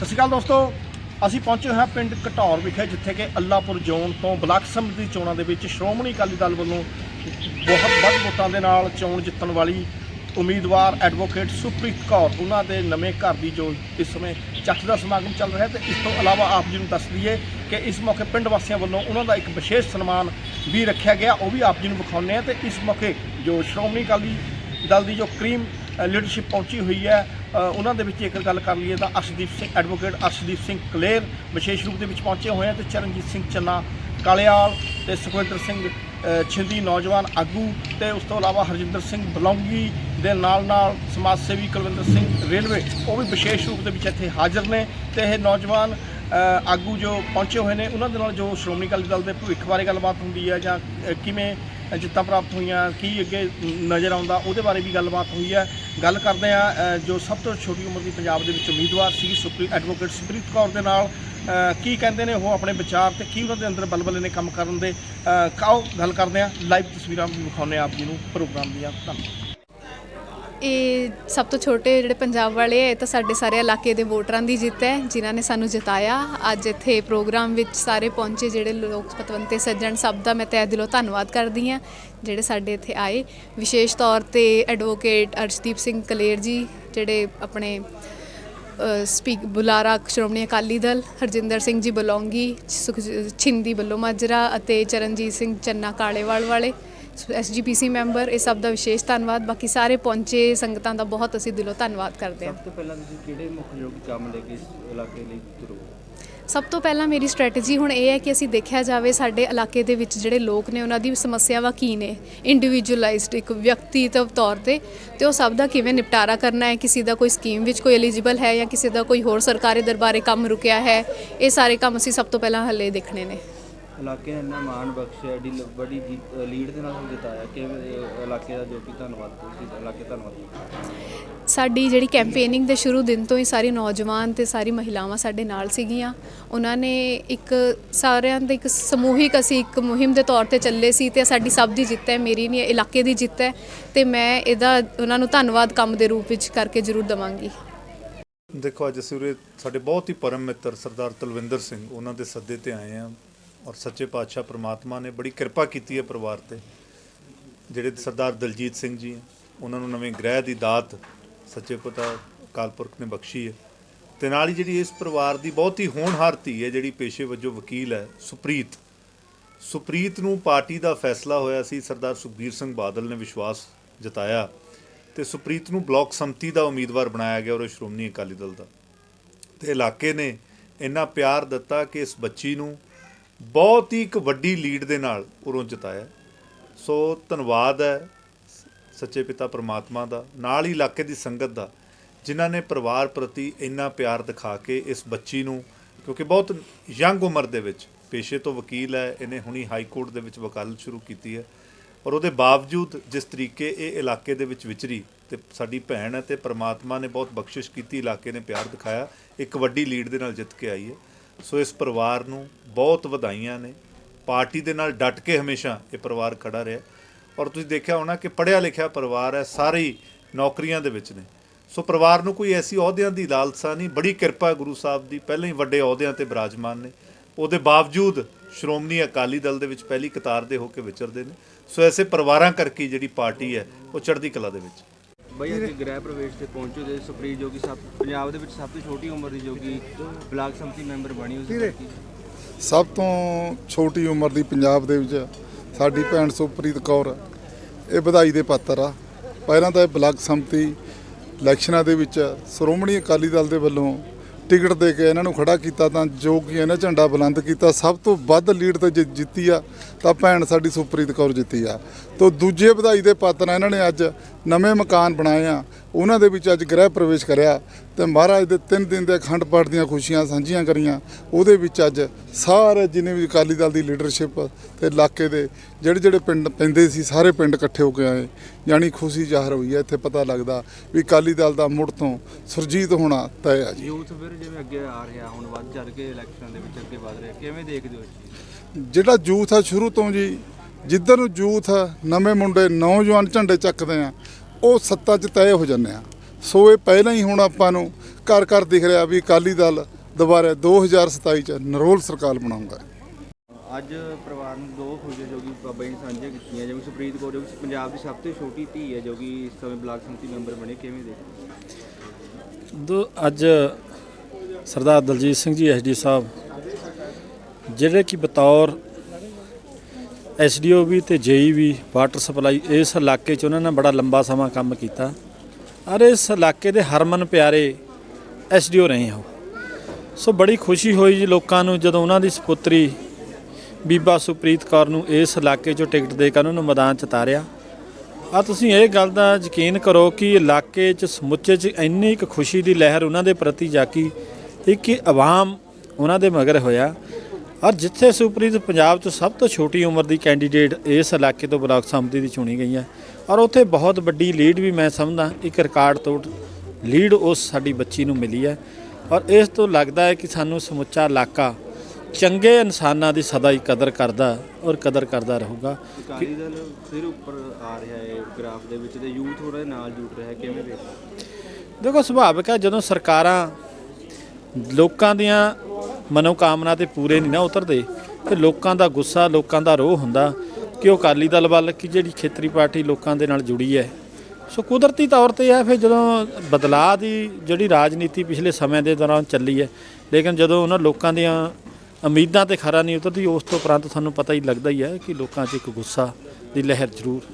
ਸਤਿ ਸ਼੍ਰੀ ਅਕਾਲ ਦੋਸਤੋ। ਅਸੀਂ ਪਹੁੰਚੇ ਹਾਂ ਪਿੰਡ ਘਟੌਰ ਵਿਖੇ, ਜਿੱਥੇ ਕਿ ਅੱਲਾਪੁਰ ਜ਼ੋਨ ਤੋਂ ਬਲਾਕ ਸਮਿਤੀ ਚੋਣਾਂ ਦੇ ਵਿੱਚ ਸ਼੍ਰੋਮਣੀ ਅਕਾਲੀ ਦਲ ਵੱਲੋਂ ਬਹੁਤ ਵੱਧ ਵੋਟਾਂ ਦੇ ਨਾਲ ਚੋਣ ਜਿੱਤਣ ਵਾਲੀ ਉਮੀਦਵਾਰ ਐਡਵੋਕੇਟ ਸੁਪ੍ਰੀਤ ਕੌਰ, ਉਹਨਾਂ ਦੇ ਨਵੇਂ ਘਰ ਦੀ ਜੋ ਇਸ ਸਮੇਂ ਚੱਠ ਦਾ ਸਮਾਗਮ ਚੱਲ ਰਿਹਾ ਹੈ ਤੇ ਇਸ ਤੋਂ ਇਲਾਵਾ ਆਪ ਜੀ ਨੂੰ ਦੱਸ ਦਈਏ ਕਿ ਇਸ ਮੌਕੇ ਪਿੰਡ ਵਾਸੀਆਂ ਵੱਲੋਂ ਉਹਨਾਂ ਦਾ ਇੱਕ ਵਿਸ਼ੇਸ਼ ਸਨਮਾਨ ਵੀ ਰੱਖਿਆ ਗਿਆ, ਉਹ ਵੀ ਆਪ ਜੀ ਨੂੰ ਵਿਖਾਉਂਦੇ ਆ ਤੇ ਇਸ ਮੌਕੇ ਜੋ ਸ਼੍ਰੋਮਣੀ ਅਕਾਲੀ ਦਲ ਦੀ ਜੋ ਕਰੀਮ ਲੀਡਰਸ਼ਿਪ ਪਹੁੰਚੀ ਹੋਈ ਹੈ ਉਹਨਾਂ ਦੇ ਵਿੱਚ ਜੇਕਰ ਗੱਲ ਕਰ ਲਈਏ ਤਾਂ ਅਰਸ਼ਦੀਪ ਸਿੰਘ ਐਡਵੋਕੇਟ ਅਰਸ਼ਦੀਪ ਸਿੰਘ ਕਲੇਰ ਵਿਸ਼ੇਸ਼ ਰੂਪ ਦੇ ਵਿੱਚ ਪਹੁੰਚੇ ਹੋਏ ਆ ਤੇ ਚਰਨਜੀਤ ਸਿੰਘ ਚੰਨਾ ਕਾਲਿਆਲ ਤੇ ਸੁਖਵਿੰਦਰ ਸਿੰਘ ਛਿੰਦੀ ਨੌਜਵਾਨ ਆਗੂ ਤੇ ਉਸ ਤੋਂ ਇਲਾਵਾ ਹਰਜਿੰਦਰ ਸਿੰਘ ਬਲੌਂਗੀ ਦੇ ਨਾਲ ਨਾਲ ਸਮਾਜ ਸੇਵੀ ਕੁਲਵਿੰਦਰ ਸਿੰਘ ਰੇਲਵੇ, ਉਹ ਵੀ ਵਿਸ਼ੇਸ਼ ਰੂਪ ਦੇ ਵਿੱਚ ਇੱਥੇ ਹਾਜ਼ਰ ਨੇ ਤੇ ਇਹ ਨੌਜਵਾਨ ਆਗੂ ਜੋ ਪਹੁੰਚੇ ਹੋਏ ਨੇ, ਉਹਨਾਂ ਦੇ ਨਾਲ ਜੋ ਸ਼੍ਰੋਮਣੀ ਅਕਾਲੀ ਦਲ ਦੇ ਭਵਿੱਖ ਬਾਰੇ ਗੱਲਬਾਤ ਹੁੰਦੀ ਹੈ ਜਾਂ ਕਿਵੇਂ ਜਿੱਤਾਂ ਪ੍ਰਾਪਤ ਹੋਈਆਂ, ਕੀ ਅੱਗੇ ਨਜ਼ਰ ਆਉਂਦਾ, ਉਹਦੇ ਬਾਰੇ ਵੀ ਗੱਲਬਾਤ ਹੋਈ ਹੈ। ਗੱਲ ਕਰਦੇ ਆ ਜੋ ਸਭ ਤੋਂ ਛੋਟੀ ਉਮਰ ਦੀ ਪੰਜਾਬ ਦੇ ਵਿੱਚ ਉਮੀਦਵਾਰ ਸੀ ਸੁਪਰੀ ਐਡਵੋਕੇਟ ਸੁਪਰੀਤ ਕੌਰ ਦੇ ਨਾਲ ਕੀ ਕਹਿੰਦੇ ਨੇ ਉਹ ਆਪਣੇ ਵਿਚਾਰ ਤੇ ਕੀ ਉਹਨਾਂ ਦੇ ਅੰਦਰ ਬਲਬਲੇ ਨੇ ਕੰਮ ਕਰਨ ਦੇ ਅ, ਕਾਓ ਗੱਲ ਕਰਦੇ ਆ ਲਾਈਵ ਤਸਵੀਰਾਂ ਵੀ ਵਿਖਾਉਂਦੇ ਆ ਆਪ ਜੀ ਨੂੰ ਪ੍ਰੋਗਰਾਮ ਦੀਆਂ ਧੰਨਵਾਦ। ਇਹ ਸਭ ਤੋਂ ਛੋਟੇ ਜਿਹੜੇ ਪੰਜਾਬ ਵਾਲੇ ਹੈ ਇਹ ਤਾਂ ਸਾਡੇ ਸਾਰੇ ਇਲਾਕੇ ਦੇ ਵੋਟਰਾਂ ਦੀ ਜਿੱਤ ਹੈ, ਜਿਨ੍ਹਾਂ ਨੇ ਸਾਨੂੰ ਜਿਤਾਇਆ। ਅੱਜ ਇੱਥੇ ਪ੍ਰੋਗਰਾਮ ਵਿੱਚ ਸਾਰੇ ਪਹੁੰਚੇ ਜਿਹੜੇ ਲੋਕ ਪਤਵੰਤੇ ਸੱਜਣ, ਸਭ ਦਾ ਮੈਂ ਤਹਿ ਦਿਲੋਂ ਧੰਨਵਾਦ ਕਰਦੀ ਹਾਂ, ਜਿਹੜੇ ਸਾਡੇ ਇੱਥੇ ਆਏ। ਵਿਸ਼ੇਸ਼ ਤੌਰ ਤੇ ਐਡਵੋਕੇਟ ਅਰਸ਼ਦੀਪ ਸਿੰਘ ਕਲੇਰ ਜੀ, ਜਿਹੜੇ ਆਪਣੇ ਸਪੀਕ ਬੁਲਾਰਾ ਸ਼੍ਰੋਮਣੀ ਅਕਾਲੀ ਦਲ, ਹਰਜਿੰਦਰ ਸਿੰਘ ਜੀ ਬਲੌਂਗੀ, ਸੁਖ, ਛਿੰਦੀ ਬੱਲੋ ਮਾਜਰਾ ਅਤੇ ਚਰਨਜੀਤ ਸਿੰਘ ਚੰਨਾ ਕਾਲੇਵਾਲ ਵਾਲੇ। ਐਸਜੀਪੀਸੀ ਮੈਂਬਰ ਇਹ ਸਭ ਦਾ ਵਿਸ਼ੇਸ਼ ਧੰਨਵਾਦ। ਬਾਕੀ ਸਾਰੇ ਪਹੁੰਚੇ ਸੰਗਤਾਂ ਦਾ ਬਹੁਤ ਅਸੀਂ ਦਿਲੋਂ ਧੰਨਵਾਦ ਕਰਦੇ ਹਾਂ। ਸਭ ਤੋਂ ਪਹਿਲਾਂ ਤੁਸੀਂ ਕਿਹੜੇ ਮੁੱਖ ਯੋਗੀ ਕੰਮ ਲੈ ਕੇ ਇਸ ਇਲਾਕੇ ਲਈ ਤੁਰੋ ਸਭ ਤੋਂ ਪਹਿਲਾਂ ਮੇਰੀ ਸਟ੍ਰੈਟਜੀ ਹੁਣ ਇਹ ਹੈ ਕਿ ਅਸੀਂ ਦੇਖਿਆ ਜਾਵੇ ਸਾਡੇ ਇਲਾਕੇ ਦੇ ਵਿੱਚ ਜਿਹੜੇ ਲੋਕ ਨੇ ਉਹਨਾਂ ਦੀ ਸਮੱਸਿਆਵਾਂ ਕੀ ਨੇ? ਇੰਡੀਵਿਜੂਅਲਾਈਜ਼ਡ ਇੱਕ ਵਿਅਕਤੀਤਵ ਤੌਰ ਤੇ ਤੇ ਉਹ ਸਭ ਦਾ ਕਿਵੇਂ ਨਿਪਟਾਰਾ ਕਰਨਾ ਹੈ? ਕਿਸੇ ਦਾ ਕੋਈ ਸਕੀਮ ਵਿੱਚ ਕੋਈ ਐਲੀਜੀਬਲ ਹੈ ਜਾਂ ਕਿਸੇ ਦਾ ਕੋਈ ਹੋਰ ਸਰਕਾਰੀ ਦਰਬਾਰੇ ਕੰਮ ਰੁਕਿਆ ਹੈ? ਇਹ ਸਾਰੇ ਕੰਮ ਅਸੀਂ ਸਭ ਤੋਂ ਪਹਿਲਾਂ ਹੱਲੇ ਦੇਖਣੇ ਨੇ। ਇਲਾਕੇ ਨੇ ਇੰਨਾ ਮਾਣ ਬਖਸ਼ਿਆ ਲ- ਬੜੀ ਜੀਤ- ਲੀਡ ਦੇ ਨਾਲ ਤੁਹਾਨੂੰ ਜਿਤਾਇਆ ਕਿ ਇਲਾਕੇ ਦਾ ਜੋ ਕਿ ਧੰਨਵਾਦ ਤੁਸੀਂ ਇਲਾਕੇ ਧੰਨਵਾਦ। ਸਾਡੀ ਜਿਹੜੀ ਕੈਂਪੇਨਿੰਗ ਦੇ ਸ਼ੁਰੂ ਦਿਨ ਤੋਂ ਹੀ ਸਾਰੀ ਨੌਜਵਾਨ ਤੇ ਸਾਰੀ ਮਹਿਲਾਵਾਂ ਸਾਡੇ ਨਾਲ ਸੀਗੀਆਂ। ਉਹਨਾਂ ਨੇ ਇੱਕ ਸਾਰਿਆਂ ਦੇ ਇੱਕ ਸਮੂਹਿਕ ਅਸੀਂ ਇੱਕ ਮੁਹਿੰਮ ਦੇ ਤੌਰ ਤੇ ਚੱਲੇ ਸੀ ਤੇ ਸਾਡੀ ਸਭ ਦੀ ਜਿੱਤ ਹੈ ਮੇਰੀ ਨਹੀਂ ਇਲਾਕੇ ਦੀ ਜਿੱਤ ਹੈ। ਤੇ ਮੈਂ ਇਹਦਾ ਉਹਨਾਂ ਨੂੰ ਧੰਨਵਾਦ ਕੰਮ ਦੇ ਰੂਪ ਵਿੱਚ ਕਰਕੇ ਜ਼ਰੂਰ ਦਵਾਂਗੀ। ਦੇਖੋ ਅੱਜ ਅਸੀਂ ਉਰੇ ਸਾਡੇ ਬਹੁਤ ਹੀ ਪਰਮ ਮਿੱਤਰ ਸਰਦਾਰ ਤਲਵਿੰਦਰ ਸਿੰਘ ਉਹਨਾਂ ਦੇ ਸੱਦੇ ਤੇ ਆਏ ਆ ਔਰ ਸੱਚੇ ਪਾਤਸ਼ਾਹ ਪ੍ਰਮਾਤਮਾ ਨੇ ਬੜੀ ਕਿਰਪਾ ਕੀਤੀ ਹੈ ਪਰਿਵਾਰ ਤੇ, ਜਿਹੜੇ ਸਰਦਾਰ ਦਲਜੀਤ ਸਿੰਘ ਜੀ ਉਹਨਾਂ ਨੂੰ ਨਵੇਂ ਗ੍ਰਹਿ ਦੀ ਦਾਤ ਸੱਚੇ ਪਿਤਾ ਅਕਾਲ ਪੁਰਖ ਨੇ ਬਖਸ਼ੀ ਹੈ। ਤੇ ਨਾਲ ਹੀ ਜਿਹੜੀ ਇਸ ਪਰਿਵਾਰ ਦੀ ਬਹੁਤ ਹੀ ਹੋਣਹਾਰ ਧੀ ਹੈ, ਜਿਹੜੀ ਪੇਸ਼ੇ ਵਜੋਂ ਵਕੀਲ ਹੈ, ਸੁਪ੍ਰੀਤ। ਸੁਪ੍ਰੀਤ ਨੂੰ ਪਾਰਟੀ ਦਾ ਫੈਸਲਾ ਹੋਇਆ ਸੀ, ਸਰਦਾਰ ਸੁਖਬੀਰ ਸਿੰਘ ਬਾਦਲ ਨੇ ਵਿਸ਼ਵਾਸ ਜਤਾਇਆ ਤੇ ਸੁਪ੍ਰੀਤ ਨੂੰ ਬਲਾਕ ਸੰਮਤੀ ਦਾ ਉਮੀਦਵਾਰ ਬਣਾਇਆ ਗਿਆ ਔਰ ਸ਼੍ਰੋਮਣੀ ਅਕਾਲੀ ਦਲ ਦਾ। ਤੇ ਇਲਾਕੇ ਨੇ ਇੰਨਾ ਪਿਆਰ ਦਿੱਤਾ ਕਿ ਇਸ ਬੱਚੀ ਨੂੰ ਬਹੁਤ ਹੀ ਇੱਕ ਵੱਡੀ ਲੀਡ ਦੇ ਨਾਲ ਉਰੋਂ ਜਿਤਾਇਆ। ਸੋ ਧੰਨਵਾਦ ਹੈ ਸੱਚੇ ਪਿਤਾ ਪ੍ਰਮਾਤਮਾ ਦਾ, ਨਾਲ ਹੀ ਇਲਾਕੇ ਦੀ ਸੰਗਤ ਦਾ, ਜਿਨ੍ਹਾਂ ਨੇ ਪਰਿਵਾਰ ਪ੍ਰਤੀ ਇੰਨਾ ਪਿਆਰ ਦਿਖਾ ਕੇ ਇਸ ਬੱਚੀ ਨੂੰ, ਕਿਉਂਕਿ ਬਹੁਤ ਯੰਗ ਉਮਰ ਦੇ ਵਿੱਚ ਪੇਸ਼ੇ ਤੋਂ ਵਕੀਲ ਹੈ, ਇਹਨੇ ਹੁਣੀ ਹਾਈ ਕੋਰਟ ਦੇ ਵਿੱਚ ਵਕਾਲਤ ਸ਼ੁਰੂ ਕੀਤੀ ਹੈ। ਔਰ ਉਹਦੇ ਬਾਵਜੂਦ ਜਿਸ ਤਰੀਕੇ ਇਹ ਇਲਾਕੇ ਦੇ ਵਿੱਚ ਵਿਚਰੀ ਤੇ ਸਾਡੀ ਭੈਣ ਹੈ ਤੇ ਪ੍ਰਮਾਤਮਾ ਨੇ ਬਹੁਤ ਬਖਸ਼ਿਸ਼ ਕੀਤੀ, ਇਲਾਕੇ ਨੇ ਪਿਆਰ ਦਿਖਾਇਆ, ਇੱਕ ਵੱਡੀ ਲੀਡ ਦੇ ਨਾਲ ਜਿੱਤ ਕੇ ਆਈ ਹੈ। ਸੋ ਇਸ ਪਰਿਵਾਰ ਨੂੰ ਬਹੁਤ ਵਧਾਈਆਂ ਨੇ। ਪਾਰਟੀ ਦੇ ਨਾਲ ਡਟ ਕੇ ਹਮੇਸ਼ਾ ਇਹ ਪਰਿਵਾਰ ਖੜਾ ਰਿਹਾ। ਔਰ ਤੁਸੀਂ ਦੇਖਿਆ ਹੋਣਾ ਕਿ ਪੜ੍ਹਿਆ ਲਿਖਿਆ ਪਰਿਵਾਰ ਹੈ, ਸਾਰੇ ਹੀ ਨੌਕਰੀਆਂ ਦੇ ਵਿੱਚ ਨੇ। ਸੋ ਪਰਿਵਾਰ ਨੂੰ ਕੋਈ ਐਸੀ ਅਹੁਦਿਆਂ ਦੀ ਲਾਲਸਾ ਨਹੀਂ, ਬੜੀ ਕਿਰਪਾ ਗੁਰੂ ਸਾਹਿਬ ਦੀ। ਪਹਿਲਾਂ ਹੀ ਵੱਡੇ ਅਹੁਦਿਆਂ ਤੇ ਬਿਰਾਜਮਾਨ ਨੇ। ਉਹਦੇ ਬਾਵਜੂਦ ਸ਼੍ਰੋਮਣੀ ਅਕਾਲੀ ਦਲ ਦੇ ਵਿੱਚ ਪਹਿਲੀ ਕਤਾਰ ਦੇ ਹੋ ਕੇ ਵਿਚਰਦੇ ਨੇ। ਸੋ ਐਸੇ ਪਰਿਵਾਰਾਂ ਕਰਕੇ ਜਿਹੜੀ ਪਾਰਟੀ ਹੈ, ਉਹ ਚੜ੍ਹਦੀ ਕਲਾ ਦੇ ਵਿੱਚ। ਬਈ ਅੱਜ ਗ੍ਰਹਿ ਪ੍ਰਵੇਸ਼ ਤੇ ਪਹੁੰਚੋ ਜੇ ਸੁਪਰੀਤ ਜੋ ਕਿ ਸਭ ਪੰਜਾਬ ਦੇ ਵਿੱਚ ਸਭ ਤੋਂ ਛੋਟੀ ਉਮਰ ਦੀ ਜੋ ਕਿ ਬਲਾਕ ਸੰਮਤੀ ਮੈਂਬਰ ਬਣੀ ਉਸ ਦੀ। ਸਭ ਤੋਂ ਛੋਟੀ ਉਮਰ ਦੀ ਪੰਜਾਬ ਦੇ ਵਿੱਚ ਸਾਡੀ ਭੈਣ ਸੁਪ੍ਰੀਤ ਕੌਰ ਇਹ ਵਧਾਈ ਦੇ ਪਾਤਰ ਆ। ਪਹਿਲਾਂ ਤਾਂ ਇਹ ਬਲਾਕ ਸੰਮਤੀ ਇਲੈਕਸ਼ਨਾਂ ਦੇ ਵਿੱਚ ਸ਼੍ਰੋਮਣੀ ਅਕਾਲੀ ਦਲ ਦੇ ਵੱਲੋਂ ਟਿਕਟ ਦੇ ਕੇ ਇਹਨਾਂ ਨੂੰ ਖੜਾ ਕੀਤਾ ਤਾਂ ਜੋ ਕਿ ਇਹਨੇ ਝੰਡਾ ਬੁਲੰਦ ਕੀਤਾ। ਸਭ ਤੋਂ ਵੱਧ ਲੀਡ ਤੇ ਜਿ- ਜਿੱਤੀ ਆ ਤਾਂ ਭੈਣ ਸਾਡੀ ਸੁਪ੍ਰੀਤ ਕੌਰ ਜਿੱਤੀ ਆ। ਤੋਂ ਦੂਜੇ ਵਧਾਈ ਦੇ ਪਾਤਰ ਆ, ਇਹਨਾਂ ਨੇ ਅੱਜ ਨਵੇਂ ਮਕਾਨ ਬਣਾਏ ਆ। ਉਹਨਾਂ ਦੇ ਵਿੱਚ ਅੱਜ ਗ੍ਰਹਿ ਪ੍ਰਵੇਸ਼ ਕਰਿਆ। ਤੇ ਮਹਾਰਾਜ ਦੇ ਤਿੰਨ ਦਿਨ ਦੇ ਅਖੰਡ ਪਾਠ ਦੀਆਂ ਖੁਸ਼ੀਆਂ ਸਾਂਝੀਆਂ ਕਰੀਆਂ। ਉਹਦੇ ਵਿੱਚ ਅੱਜ ਸਾਰੇ ਜਿੰਨੇ ਵੀ ਅਕਾਲੀ ਦਲ ਦੀ ਲੀਡਰਸ਼ਿਪ ਤੇ ਇਲਾਕੇ ਦੇ ਜਿਹੜੇ ਜਿਹੜੇ ਪਿੰਡ ਪੈਂਦੇ ਸੀ ਸਾਰੇ ਪਿੰਡ ਇਕੱਠੇ ਹੋ ਕੇ ਆਏ। ਯਾਨੀ ਖੁਸ਼ੀ ਜ਼ਾਹਰ ਹੋਈ ਹੈ ਇੱਥੇ ਪਤਾ ਲੱਗਦਾ ਵੀ ਅਕਾਲੀ ਦਲ ਦਾ ਮੁੜ ਤੋਂ ਸੁਰਜੀਤ ਹੋਣਾ ਤੈਅ ਆ ਜੀ। ਯੂਥ ਫਿਰ ਜਿਵੇਂ ਅੱਗੇ ਆ ਰਿਹਾ ਹੁਣ ਵੱਧ ਚੜ ਕੇ ਇਲੈਕਸ਼ਨਾਂ ਦੇ ਵਿੱਚ ਅੱਗੇ ਵਧ ਰਿਹਾ ਕਿਵੇਂ ਦੇਖਦੇ ਹੋ ਨੂੰ? ਜਿਹੜਾ ਯੂਥ ਆ ਸ਼ੁਰੂ ਤੋਂ ਜੀ ਜਿੱਧਰ ਨੂੰ ਯੂਥ ਨਵੇਂ ਮੁੰਡੇ ਨੌਜਵਾਨ ਝੰਡੇ ਚੱਕਦੇ ਆ ਉਹ ਸੱਤਾ 'ਚ ਤੈਅ ਹੋ ਜਾਂਦੇ ਆ। ਸੋ ਇਹ ਪਹਿਲਾਂ ਹੀ ਹੁਣ ਆਪਾਂ ਨੂੰ ਘਰ ਘਰ ਦਿਖ ਰਿਹਾ ਵੀ ਅਕਾਲੀ ਦਲ ਦੁਬਾਰਾ 2027 ਚ ਨਰੋਲ ਸਰਕਾਰ ਬਣਾਉਂਗਾ ਅੱਜ ਪਰਿਵਾਰ ਨੂੰ ਦੋ ਖੁਸ਼ੀਆਂ ਜੋ ਕਿ ਬਾਬਾ ਜੀ ਨੇ ਸਾਂਝੀਆਂ ਕੀਤੀਆਂ ਜੋ ਕਿ ਸੁਪਰੀਤ ਕੌਰ ਜੋ ਕਿ ਪੰਜਾਬ ਦੀ ਸਭ ਤੋਂ ਛੋਟੀ ਧੀ ਹੈ ਜੋ ਕਿ ਇਸ ਸਮੇਂ ਬਲਾਕ ਸੰਮਤੀ ਮੈਂਬਰ ਬਣੇ ਕਿਵੇਂ ਦੇਖਦੇ ਦੋ ਅੱਜ ਸਰਦਾਰ ਦਲਜੀਤ ਸਿੰਘ ਜੀ ਐਸਡੀ ਸਾਹਿਬ ਜਿਹੜੇ ਕਿ ਬਤੌਰ ਐਸਡੀਓ ਵੀ ਤੇ ਜੇਈ ਵੀ ਵਾਟਰ ਸਪਲਾਈ ਇਸ ਇਲਾਕੇ 'ਚ ਉਹਨਾਂ ਨੇ ਬੜਾ ਲੰਬਾ ਸਮਾਂ ਕੰਮ ਕੀਤਾ। ਅਰੇ ਇਸ ਇਲਾਕੇ ਦੇ ਹਰਮਨ ਪਿਆਰੇ ਐਸਡੀਓ ਰਹੇ ਹੋ। ਸੋ ਬੜੀ ਖੁਸ਼ੀ ਹੋਈ ਜੀ ਲੋਕਾਂ ਨੂੰ ਜਦੋਂ ਉਹਨਾਂ ਦੀ ਸੁਪੁੱਤਰੀ ਬੀਬਾ ਸੁਪ੍ਰੀਤ ਕੌਰ ਨੂੰ ਇਸ ਇਲਾਕੇ 'ਚੋਂ ਟਿਕਟ ਦੇ ਕੇ ਉਹਨਾਂ ਨੂੰ ਮੈਦਾਨ 'ਚ ਤਾਰਿਆ ਆ ਤੁਸੀਂ ਇਹ ਗੱਲ ਦਾ ਯਕੀਨ ਕਰੋ ਕਿ ਇਲਾਕੇ 'ਚ, ਸਮੁੱਚੇ 'ਚ ਇੰਨੀ ਕੁ ਖੁਸ਼ੀ ਦੀ ਲਹਿਰ ਉਹਨਾਂ ਦੇ ਪ੍ਰਤੀ ਜਾਕੀ ਇੱਕ ਹੀ ਆਵਾਮ ਉਹਨਾਂ ਦੇ ਮਗਰ ਹੋਇਆ। ਔਰ ਜਿੱਥੇ ਸੁਪਰੀਤ ਪੰਜਾਬ 'ਚ ਸਭ ਤੋਂ ਛੋਟੀ ਉਮਰ ਦੀ ਕੈਂਡੀਡੇਟ ਇਸ ਇਲਾਕੇ ਤੋਂ ਬਲਾਕ ਸੰਮਤੀ ਦੀ ਚੁਣੀ ਗਈ ਹੈ ਔਰ ਉੱਥੇ ਬਹੁਤ ਵੱਡੀ ਲੀਡ ਵੀ ਮੈਂ ਸਮਝਦਾ ਇੱਕ ਰਿਕਾਰਡ ਤੋੜ ਲੀਡ ਉਸ ਸਾਡੀ ਬੱਚੀ ਨੂੰ ਮਿਲੀ ਹੈ। ਔਰ ਇਸ ਤੋਂ ਲੱਗਦਾ ਹੈ ਕਿ ਸਾਨੂੰ ਸਮੁੱਚਾ ਇਲਾਕਾ ਚੰਗੇ ਇਨਸਾਨਾਂ ਦੀ ਸਦਾ ਹੀ ਕਦਰ ਕਰਦਾ ਔਰ ਕਦਰ ਕਰਦਾ ਰਹੂਗਾ। ਅਕਾਲੀ ਦਲ ਫਿਰ ਉੱਪਰ ਆ ਰਿਹਾ ਹੈ ਗ੍ਰਾਫ ਦੇ ਵਿੱਚ ਤੇ ਯੂਥ ਥੋੜਾ ਨਾਲ ਜੁੜ ਰਿਹਾ ਹੈ ਕਿਵੇਂ ਦੇਖਦੇ ਦੇਖੋ ਸੁਭਾਵਿਕ ਹੈ ਜਦੋਂ ਸਰਕਾਰਾਂ ਲੋਕਾਂ ਦੀਆਂ ਮਨੋਕਾਮਨਾ ਤੇ ਪੂਰੇ ਨਹੀਂ ਨਾ ਉਤਰਦੇ ਤੇ ਲੋਕਾਂ ਦਾ ਗੁੱਸਾ ਲੋਕਾਂ ਦਾ ਰੋਹ ਹੁੰਦਾ ਕਿ ਉਹ ਅਕਾਲੀ ਦਲ ਵੱਲ, ਕਿ ਜਿਹੜੀ ਖੇਤਰੀ ਪਾਰਟੀ ਲੋਕਾਂ ਦੇ ਨਾਲ ਜੁੜੀ ਹੈ। ਸੋ ਕੁਦਰਤੀ ਤੌਰ ਤੇ ਹੈ ਫਿਰ ਜਦੋਂ ਬਦਲਾਅ ਦੀ ਜਿਹੜੀ ਰਾਜਨੀਤੀ ਪਿਛਲੇ ਸਮੇਂ ਦੇ ਦੌਰਾਨ ਚੱਲੀ ਹੈ, ਲੇਕਿਨ ਜਦੋਂ ਉਹਨਾਂ ਲੋਕਾਂ ਦੀਆਂ ਉਮੀਦਾਂ ਤੇ ਖਰਾ ਨਹੀਂ ਉਤਰਦੀ, ਉਸ ਤੋਂ ਉਪਰੰਤ ਤੁਹਾਨੂੰ ਪਤਾ ਹੀ ਲੱਗਦਾ ਹੀ ਹੈ ਕਿ ਲੋਕਾਂ 'ਚ ਇੱਕ ਗੁੱਸਾ ਦੀ ਲਹਿਰ ਜ਼ਰੂਰ